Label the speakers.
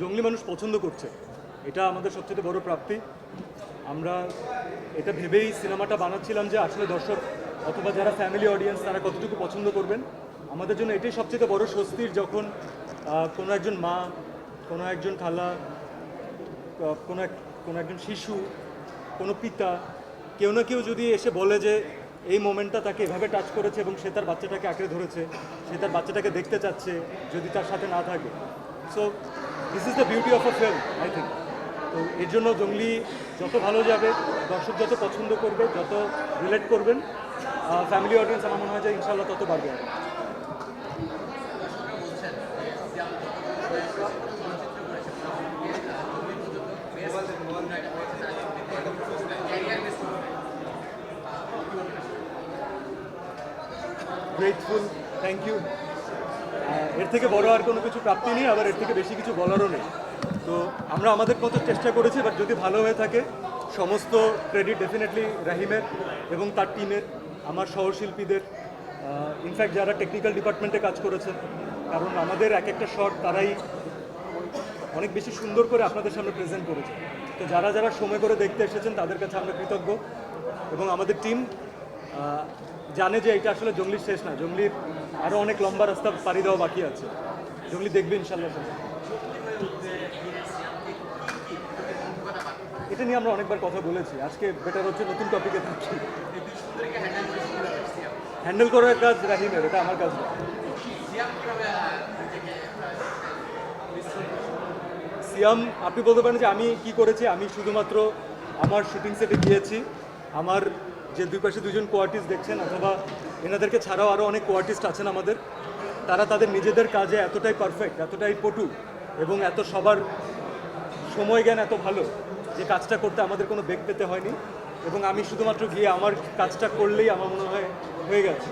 Speaker 1: জঙ্গলি মানুষ পছন্দ করছে। এটা আমাদের সবচেয়ে বড় প্রাপ্তি। আমরা এটা ভেবেই সিনেমাটা বানাচ্ছিলাম যে আসলে দর্শক অথবা যারা ফ্যামিলি অডিয়েন্স তারা কতটুকু পছন্দ করবেন। আমাদের জন্য এটাই সবচেয়ে বড় স্বস্তির যখন কোনো একজন মা, কোনো একজন খালা কোনো এক, কোনো একজন শিশু, কোনো পিতা, কেউ না কেউ যদি এসে বলে যে এই মোমেন্টটা তাকে এভাবে টাচ করেছে এবং সে তার বাচ্চাটাকে আঁকড়ে ধরেছে, সে তার বাচ্চাটাকে দেখতে চাচ্ছে যদি তার সাথে না থাকে। So this is the beauty of a film I think তো এর জন্য জঙ্গলি যত ভালো যাবে, দর্শক যত পছন্দ করবে, যত রিলেট করবেন ফ্যামিলি অডিয়েন্স আমার মনে হয় যে ইনশাল্লাহ তত বাড়বে। গ্রেটফুল থ্যাংক ইউ এর থেকে বড় আর কোনো কিছু প্রাপ্তি নেই, আবার এর থেকে বেশি কিছু বলারও নেই। তো আমরা আমাদের মতো চেষ্টা করেছি বাট যদি ভালো হয়ে থাকে, সমস্ত ক্রেডিট ডেফিনেটলি রাহিমের এবং তার টিমের আমার সহশিল্পীদের। ইনফ্যাক্ট যারা টেকনিক্যাল ডিপার্টমেন্টে কাজ করেছেন, কারণ আমাদের এক একটা শট তারাই অনেক বেশি সুন্দর করে আপনাদের সামনে প্রেজেন্ট করেছে। তো যারা যারা সময় করে দেখতে এসেছেন, তাদের কাছে আমরা কৃতজ্ঞ। এবং আমাদের টিম জানে যে এটা আসলে জঙ্গলির শেষ না, জঙ্গলির আরও অনেক লম্বা রাস্তা পাড়ি দেওয়া বাকি আছে। জঙ্গলি দেখবে ইনশাল্লাহ এটা নিয়ে আমরা অনেকবার কথা বলেছি। আজকে বেটার হচ্ছে নতুন টপিকে থাকছি হ্যান্ডেল করার কাজ, রাহিমের, এটা আমার কাজ না। সিয়াম, আপনি বলতে পারেন যে আমি কি করেছি? আমি শুধুমাত্র আমার শুটিং সেটে গিয়েছি। আমার যে দুই পাশে দুজন কোয়ার্টিস্ট দেখছেন অথবা এনাদেরকে ছাড়াও আরও অনেক কোয়ার্টিস্ট আছেন আমাদের, তারা তাদের নিজেদের কাজে এতটাই পারফেক্ট এতটাই পটু এবং এত সবার সময় জ্ঞান এত ভালো যে কাজটা করতে আমাদের কোনো বেগ পেতে হয়নি এবং আমি শুধুমাত্র গিয়ে আমার কাজটা করলেই আমার মনে হয় হয়ে গেছে।